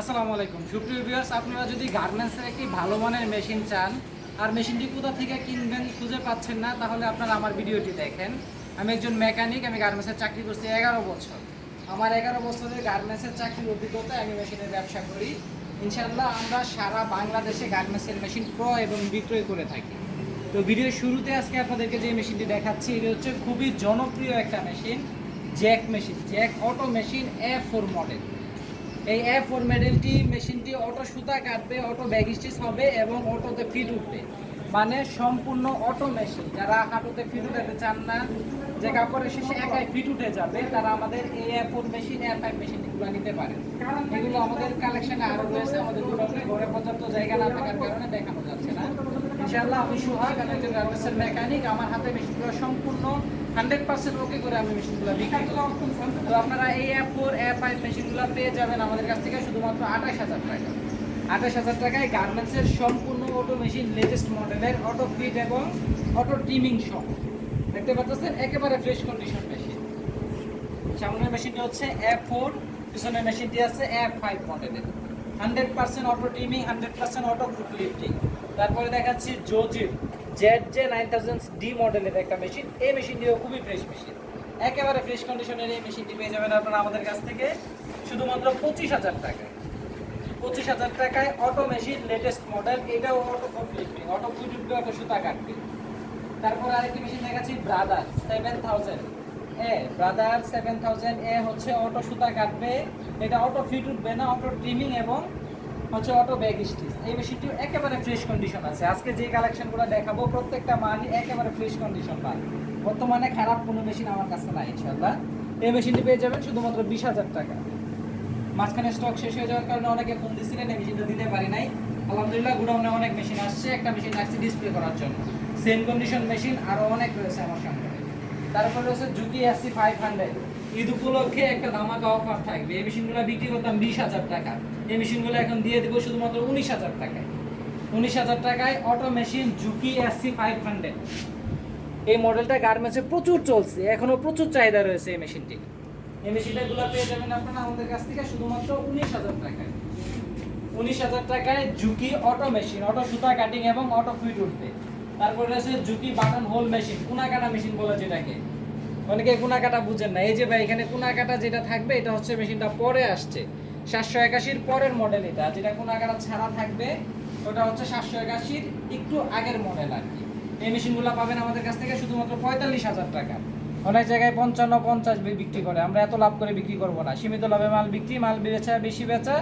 আসসালামু আলাইকুম। সুপ্রিয় ভিউয়ার্স আপনারা যদি গার্মেন্টসের একটি ভালো মানের মেশিন চান আর মেশিনটি কোথা থেকে কিনবেন খুঁজে পাচ্ছেন না, তাহলে আপনারা আমার ভিডিওটি দেখেন। আমি একজন মেকানিক আমি গার্মেন্টসের চাকরি করছি এগারো বছর। আমার এগারো বছরের গার্মেন্টসের চাকরির অভিজ্ঞতায় আমি মেশিনের ব্যবসা করি। ইনশাআল্লাহ আমরা সারা বাংলাদেশে গার্মেন্টসের মেশিন ক্রয় এবং বিক্রয় করে থাকি। তো ভিডিওর শুরুতে আজকে আপনাদেরকে যে মেশিনটি দেখাচ্ছি, এটি হচ্ছে খুবই জনপ্রিয় একটা machine Jack machine Jack auto machine A four model এই এ ফোর মডেলটি মেশিনটি অটো সুতা কাটবে অটো ব্যাগ স্টিচ হবে এবং অটোতে ফিট উঠবে। মানে সম্পূর্ণ অটো মেশিন যারা হাঁটুতে ফিট উঠাতে চান না, যে কাপড়ের শেষে একাই ফিট উঠে যাবে, তারা আমাদের এই A four machine A five মেশিনগুলো নিতে পারে। এগুলো আমাদের কালেকশনে আরও রয়েছে, আমাদের গোডাউনে ঘরে পর্যাপ্ত জায়গা না থাকার কারণে দেখানো যাচ্ছে না। ইনশাআল্লাহ, আমি সোহাগ, আমি একজন মেকানিক আমার হাতে মেশিনগুলো সম্পূর্ণ হান্ড্রেড পার্সেন্ট ওকে করে আমি মেশিনগুলো বিক্রি করি তো আপনারা এই অ্যাপ ফোর, অ্যাপ ফাইভ মেশিনগুলো পেয়ে যাবেন আমাদের কাছ থেকে শুধুমাত্র আঠাশ হাজার টাকা। আঠাশ হাজার টাকায় গার্মেন্টসের সম্পূর্ণ অটো মেশিন লেটেস্ট মডেলের অটো ফিট এবং অটো ট্রিমিং সহ দেখতে পাচ্ছেন, একেবারে ফ্রেশ কন্ডিশন মেশিন সামনের মেশিনটি হচ্ছে অ্যাপ ফোর, পিছনের মেশিনটি আছে অ্যাপ ফাইভ মডেলের hundred percent auto trimming hundred percent auto foot lifting তারপরে দেখাচ্ছি জোজির Z J nine thousand D মডেলের একটা মেশিন এই মেশিনটিও খুবই ফ্রেশ মেশিন একেবারে ফ্রেশ কন্ডিশনের এই মেশিনটি পেয়ে যাবেন আপনারা আমাদের কাছ থেকে শুধুমাত্র পঁচিশ হাজার টাকায়। পঁচিশ হাজার টাকায় অটো মেশিন লেটেস্ট মডেল এটাও অটো লিফটিং অটো ফুট উঠবে অটো সুতা কাটবে। তারপর আরেকটি মেশিন দেখাচ্ছি brother seven thousand A brother seven thousand A হচ্ছে অটো সুতা কাটবে। এটা অটো ফিট উঠবে না অটো ট্রিমিং এবং হচ্ছে অটো ব্যাগ স্টিচ এই মেশিনটি একেবারে ফ্রেশ কন্ডিশন আছে। আজকে যে কালেকশনগুলো দেখাবো, প্রত্যেকটা মালই একেবারে ফ্রেশ কন্ডিশন মাল বর্তমানে খারাপ কোনো মেশিন আমার কাছে নাই ইনশাল্লাহ এই মেশিনটি পেয়ে যাবেন শুধুমাত্র বিশ হাজার টাকা। মাঝখানে স্টক শেষ হয়ে যাওয়ার কারণে অনেকে ফোন দিচ্ছিলেন এই মেশিনটা দিতে পারি নাই। আলহামদুলিল্লাহ, গুডাউনে অনেক মেশিন আসছে। একটা মেশিন আসছে ডিসপ্লে করার জন্য। সেম কন্ডিশন মেশিন আরও অনেক রয়েছে আমার সামনে। তারপরে রয়েছে Juki SC five hundred Eid উপলক্ষে একটা ধামাকা অফার থাকবে। এই মেশিনগুলো বিক্রি করতাম বিশ হাজার টাকা। এই মেশিনগুলো এখন দিয়ে দেবো শুধুমাত্র উনিশ হাজার টাকায়। উনিশ হাজার টাকায় auto machine Juki SC five hundred এই মডেলটা গার্মেন্টসে প্রচুর চলছে। এখনও প্রচুর চাহিদা রয়েছে এই মেশিনটি এই মেশিনটাগুলো পেয়ে যাবেন আপনারা আমাদের কাছ থেকে শুধুমাত্র উনিশ হাজার টাকায়। উনিশ হাজার টাকায় জুকি অটো মেশিন অটো সুতা কাটিং এবং অটো ফিট উঠবে। তারপরে রয়েছে জুকি বাটন হোল মেশিন কুনা কাটা মেশিন বলে যেটাকে। অনেকে কুনা কাটা বুঝেন না। এই যে ভাই, এখানে কুনা কাটা যেটা থাকবে, এটা হচ্ছে মেশিনটা পরে আসছে। সাতশো একাশির পরের মডেল এটা। যেটা কুনা কাটা ছাড়া থাকবে, ওটা হচ্ছে সাতশো একাশির একটু আগের মডেল আর কি। এই মেশিনগুলো পাবেন আমাদের কাছ থেকে শুধুমাত্র পঁয়তাল্লিশ হাজার টাকা। অনেক জায়গায় পঞ্চান্ন, পঞ্চাশ বিক্রি করে। আমরা এত লাভ করে বিক্রি করব না। সীমিত লাভে মাল বিক্রি, মাল বেচা বেশি বেচা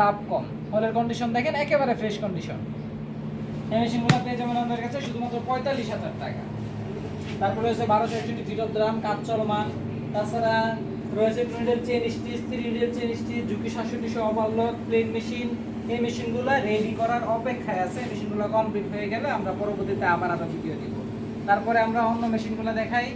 লাভ কম। হলের কন্ডিশন দেখেন, একেবারে ফ্রেশ কন্ডিশন এই মেশিনগুলো পেয়ে যাবেন আমাদের কাছে, শুধুমাত্র পঁয়তাল্লিশ হাজার টাকা। তারপরে রয়েছে বারোশো একষট্টি ফিট অফ ড্রাম কাজ চলমান। তাছাড়া রয়েছে টুইডেল চেন স্টিচ থ্রি ডেল চেন স্টিচ ঝুঁকি সাতষট্টি সহ ওভারলক প্লেন মেশিন এই মেশিনগুলো রেডি করার অপেক্ষায় আছে। মেশিনগুলো কমপ্লিট হয়ে গেলে আমরা পরবর্তীতে আবার আরও ভিডিও দিব। তারপরে আমরা অন্য মেশিনগুলো দেখাই।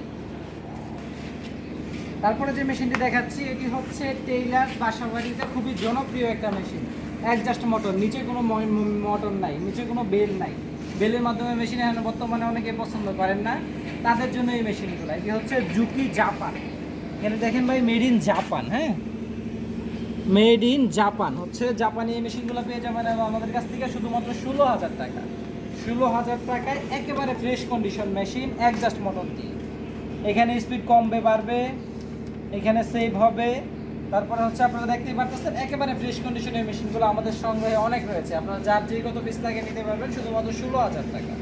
তারপরে যে মেশিনটি দেখাচ্ছি, এটি হচ্ছে টেইলার বাসাবাড়িতে খুবই জনপ্রিয় একটা মেশিন। অ্যাডজাস্ট মোটর নিচে কোনো মোটর নাই, নিচে কোনো বেল নাই। বেলের মাধ্যমে মেশিন এখন বর্তমানে অনেকে পছন্দ করেন না, তাদের জন্য এই মেশিনগুলো এটি হচ্ছে জুকি জাপান এখানে দেখেন ভাই মেড ইন জাপান হ্যাঁ? মেড ইন জাপান হচ্ছে জাপানি এই মেশিনগুলো পেয়ে যাবেন আমাদের কাছ থেকে শুধুমাত্র ষোলো হাজার টাকা। ষোলো হাজার টাকায় একেবারে fresh condition machine adjust motor দিয়ে। এখানে স্পিড কমবে, বাড়বে। এখানে সেভ হবে। তারপরে হচ্ছে আপনারা দেখতেই পারতেছেন, একেবারে ফ্রেশ কন্ডিশনের মেশিনগুলো আমাদের সঙ্গে অনেক রয়েছে। আপনারা যার যে কত পিস লাগে নিতে পারবেন, শুধুমাত্র ষোলো হাজার টাকা।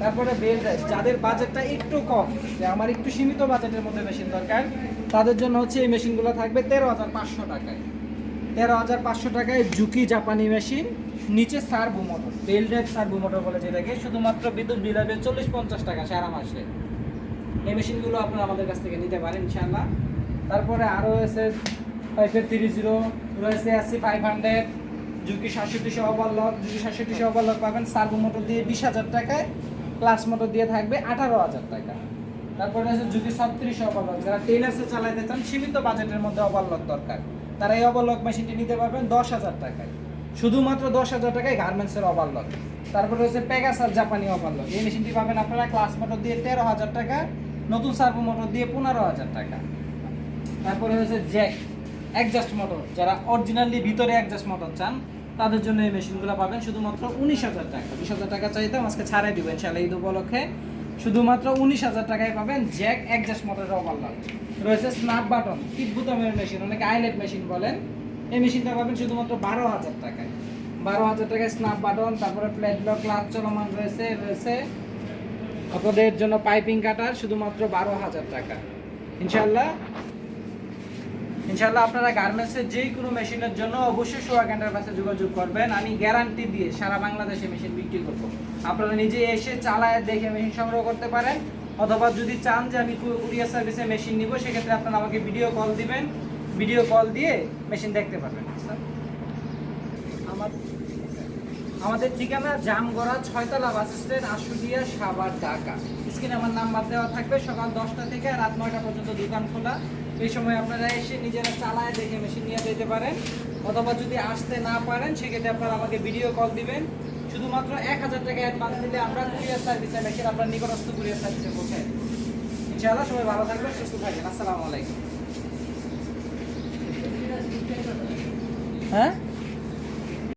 তারপরে বেল ড্রাইভ যাদের বাজেটটা একটু কম, যে আমার একটু সীমিত বাজেটের মধ্যে মেশিন দরকার, তাদের জন্য হচ্ছে এই মেশিনগুলো থাকবে তেরো হাজার পাঁচশো টাকায়। তেরো হাজার পাঁচশো টাকায় জুকি জাপানি মেশিন নিচে servo motor belt drive servo motor বলে যেটাকে, শুধুমাত্র বিদ্যুৎ বিল হবে চল্লিশ পঞ্চাশ টাকা সারা মাসে। এই মেশিনগুলো আপনারা আমাদের কাছ থেকে নিতে পারেন, ইনশাআল্লাহ। তারপরে আরও রয়েছে ফাইভের থ্রি জিরো রয়েছে আসি ফাইভ হান্ড্রেড ঝুঁকি সাতষট্টি সহ ওভারলক ঝুঁকি সাতষট্টি সহ ওভারলক পাবেন সার্ভো মোটর দিয়ে বিশ হাজার টাকায় ক্লাস মোটর দিয়ে থাকবে আঠারো হাজার টাকা। তারপরে রয়েছে ঝুঁকি ছত্রিশ ওভারলক যারা টেলার্সে চালাতে চান, সীমিত বাজেটের মধ্যে ওভারলক দরকার। তারা এই ওভারলক মেশিনটি নিতে পারবেন দশ হাজার টাকায়। শুধুমাত্র দশ হাজার টাকায় গার্মেন্টসের ওভারলক তারপরে রয়েছে পেগাসার জাপানি ওভারলক এই মেশিনটি পাবেন আপনারা ক্লাস মোটর দিয়ে তেরো হাজার টাকা, নতুন সার্ভো মোটর দিয়ে পনেরো হাজার টাকা। তারপরে হচ্ছে জ্যাক অ্যাডজাস্ট মোটর যারা অরিজিনালি ভিতরে অ্যাডজাস্ট মোটর চান, তাদের জন্য এই মেশিনগুলো পাবেন শুধুমাত্র উনিশ হাজার টাকা। বিশ হাজার টাকা চাইতাম আজকে ছাড়াই দিবেন ইনশাআল্লাহ ঈদ উপলক্ষে। শুধুমাত্র উনিশ হাজার টাকায় পাবেন জ্যাক অ্যাডজাস্ট মোটরের ওভারলাল রয়েছে স্ন্যাপ বাটন টিপ মেশিন অনেকে আইলেট মেশিন বলেন। এই মেশিনটা পাবেন শুধুমাত্র বারো হাজার টাকায়। বারো হাজার টাকায় স্ন্যাপ বাটন তারপরে প্লেট লক ক্লাচ চলমান রয়েছে রয়েছে আপনাদের জন্য পাইপিং কাটার শুধুমাত্র বারো হাজার টাকা। ইনশাল্লাহ ইনশাল্লাহ আপনারা গার্মেন্টসের যে কোনো মেশিনের জন্য অবশ্যই সোয়াগ্যান্ডার কাছে যোগাযোগ করবেন। আমি গ্যারান্টি দিয়ে সারা বাংলাদেশে মেশিন বিক্রি করব। আপনারা নিজে এসে চালায় দেখে মেশিন সংগ্রহ করতে পারেন। অথবা যদি চান যে আমি কুরিয়ার সার্ভিসে মেশিন নিব, সেক্ষেত্রে আপনারা আমাকে ভিডিও কল দিবেন। ভিডিও কল দিয়ে মেশিন দেখতে পারবেন। আমার আমাদের ঠিকানা জামগড়া, ছয়তলা বাস স্ট্যান্ড, আশুলিয়া, সাভার, ঢাকা। স্ক্রিনে আমার নাম্বার দেওয়া থাকবে, সকাল দশটা থেকে রাত নয়টা পর্যন্ত দোকান খোলা। এই সময় আপনারা এসে নিজেরা চালায় দেখে মেশিন নিয়ে যেতে পারেন, অথবা যদি আসতে না পারেন, সেক্ষেত্রে আপনারা আমাকে ভিডিও কল দিবেন। শুধুমাত্র এক হাজার টাকা অ্যাডভান্স দিলে আমরা কুরিয়ার সার্ভিসে মেশিন আপনার নিকটস্থ কুরিয়ার সার্ভিসে পৌঁছাই দেব। ইনশাআল্লাহ, সবাই ভালো থাকবেন, সুস্থ থাকবেন আসসালামু আলাইকুম। হ্যাঁ?